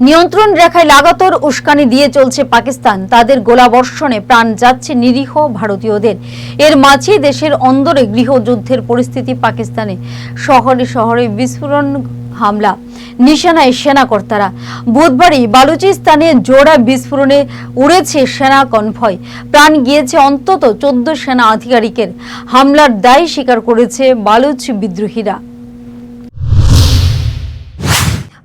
নিয়ন্ত্রণ রেখায় লাগাতার উস্কানি দিয়ে চলছে পাকিস্তান। তাদের গোলাবর্ষণে প্রাণ যাচ্ছে নিরীহ ভারতীয়দের। এর মাঝে দেশের অন্দরে গৃহযুদ্ধের পরিস্থিতি পাকিস্তানে। শহরে শহরে বিস্ফোরণ হামলা। নিশানায় সেনা কর্তারা বুধবারই বালুচিস্তানে জোড়া বিস্ফোরণে উড়েছে সেনা কনভয়। প্রাণ গিয়েছে অন্তত চোদ্দ সেনা আধিকারিকের। হামলার দায় স্বীকার করেছে বালুচ বিদ্রোহীরা।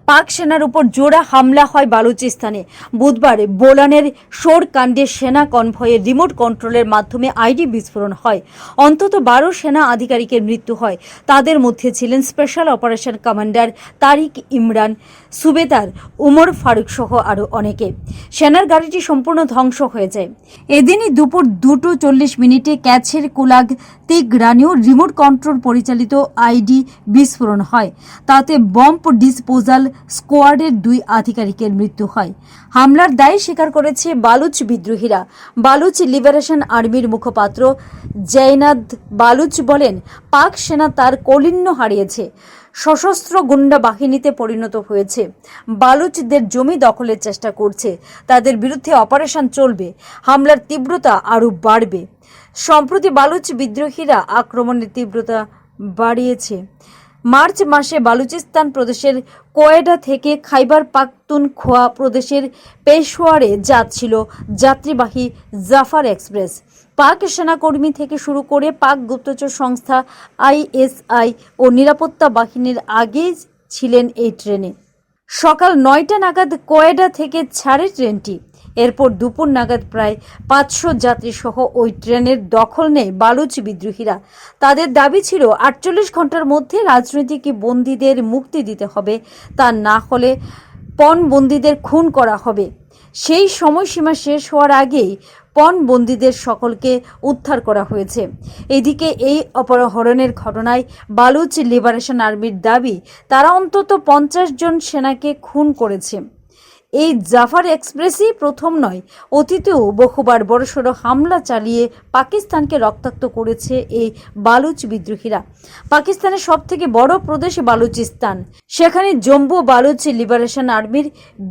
পাক সেনার উপর জোড়া হামলা হয় বালুচিস্তানে। বুধবার বোলানের শোর কাণ্ডে সেনা কনভয়ের রিমোট কন্ট্রোলের মাধ্যমে আইডি বিস্ফোরণ হয়। অন্তত বারো সেনা আধিকারিকের মৃত্যু হয়। তাদের মধ্যে ছিলেন special operation commander Tariq Imran, subedar Umar Farooq সহ আরও অনেকে। সেনার গাড়িটি সম্পূর্ণ ধ্বংস হয়ে যায়। এদিনই দুপুর দুটো চল্লিশ মিনিটে ক্যাচের কুলাগ তিগ্রানীয় রিমোট কন্ট্রোল পরিচালিত আইডি বিস্ফোরণ হয়। তাতে বম্প ডিসপোজাল স্কোয়াডের দুই আধিকারিকের মৃত্যু হয়। হামলার দায় স্বীকার করেছে বালুচ বিদ্রোহীরা। বালুচ লিবারেশন আর্মির মুখপাত্র জৈনাদ বালুচ বলেন, পাক সেনা তার কলিন্য হারিয়েছে। সশস্ত্র গুন্ডা বাহিনীতে পরিণত হয়েছে। বালুচদের জমি দখলের চেষ্টা করছে। তাদের বিরুদ্ধে অপারেশন চলবে। হামলার তীব্রতা আরও বাড়বে। সম্প্রতি বালুচ বিদ্রোহীরা আক্রমণের তীব্রতা বাড়িয়েছে। মার্চ মাসে বালুচিস্তান প্রদেশের কোয়েডা থেকে খাইবার পাখতুনখোয়া প্রদেশের পেশোয়ারে যাচ্ছিল যাত্রীবাহী জাফার এক্সপ্রেস। পাক সেনাকর্মী থেকে শুরু করে পাক গুপ্তচর সংস্থা আইএসআই ও নিরাপত্তা বাহিনীর আগে ছিলেন এই ট্রেনে। সকাল নয়টা নাগাদ কোয়েডা থেকে ছাড়ে ট্রেনটি। এরপর দুপুর নাগাদ প্রায় পাঁচশো যাত্রী সহ ওই ট্রেনের দখল নেয় বালুচ বিদ্রোহীরা। তাদের দাবি ছিল, আটচল্লিশ ঘণ্টার মধ্যে রাজনৈতিক বন্দীদের মুক্তি দিতে হবে, তা না হলে পণ পণবন্দীদের খুন করা হবে। সেই সময়সীমা শেষ হওয়ার আগেই পণবন্দীদের সকলকে উদ্ধার করা হয়েছে। এদিকে এই অপহরণের ঘটনায় বালুচ লিবারেশন আর্মির দাবি, তারা অন্তত পঞ্চাশ জন সেনাকে খুন করেছে। এই জাফার এক্সপ্রেসই প্রথম নয়, অতীতেও বহুবার বড়সড় হামলা চালিয়ে পাকিস্তানকে রক্তাক্ত করেছে এই বালুচ বিদ্রোহীরা। পাকিস্তানের সব থেকে বড় প্রদেশ বালুচিস্তান। সেখানে জম্মু বালুচ লিবারেশন আর্মির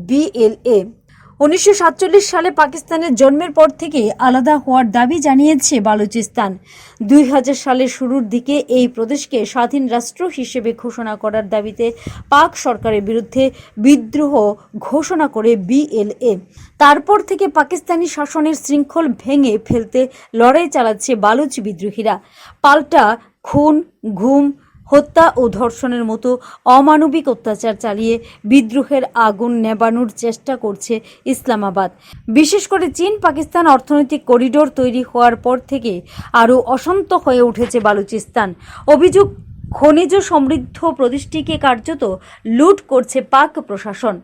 বিএলএ উনিশশো সাতচল্লিশ সালে পাকিস্তানের জন্মের পর থেকে আলাদা হওয়ার দাবি জানিয়েছে বালুচিস্তান। দুই হাজার সালের শুরুর দিকে এই প্রদেশকে স্বাধীন রাষ্ট্র হিসেবে ঘোষণা করার দাবিতে পাক সরকারের বিরুদ্ধে বিদ্রোহ ঘোষণা করে বিএলএ। তারপর থেকে পাকিস্তানি শাসনের শৃঙ্খল ভেঙে ফেলতে লড়াই চালাচ্ছে বালুচ বিদ্রোহীরা। পাল্টা, খুন ঘুম হত্যা ও ধর্ষণের মতো অমানবিক অত্যাচার চালিয়ে বিদ্রোহের আগুন নেবানোর চেষ্টা করছে ইসলামাবাদ। বিশেষ করে চীন, পাকিস্তান অর্থনৈতিক করিডোর তৈরি হওয়ার পর থেকে আরও অশান্ত হয়ে উঠেছে বালুচিস্তান। অভিযোগ, খনিজ সমৃদ্ধ প্রদেশটিকে কার্যত লুট করছে পাক প্রশাসন।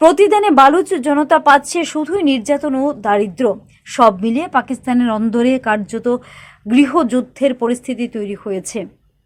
প্রতিদানে বালুচ জনতা পাচ্ছে শুধুই নির্যাতন ও দারিদ্র সব মিলিয়ে পাকিস্তানের অন্দরে কার্যত গৃহযুদ্ধের পরিস্থিতি তৈরি হয়েছে।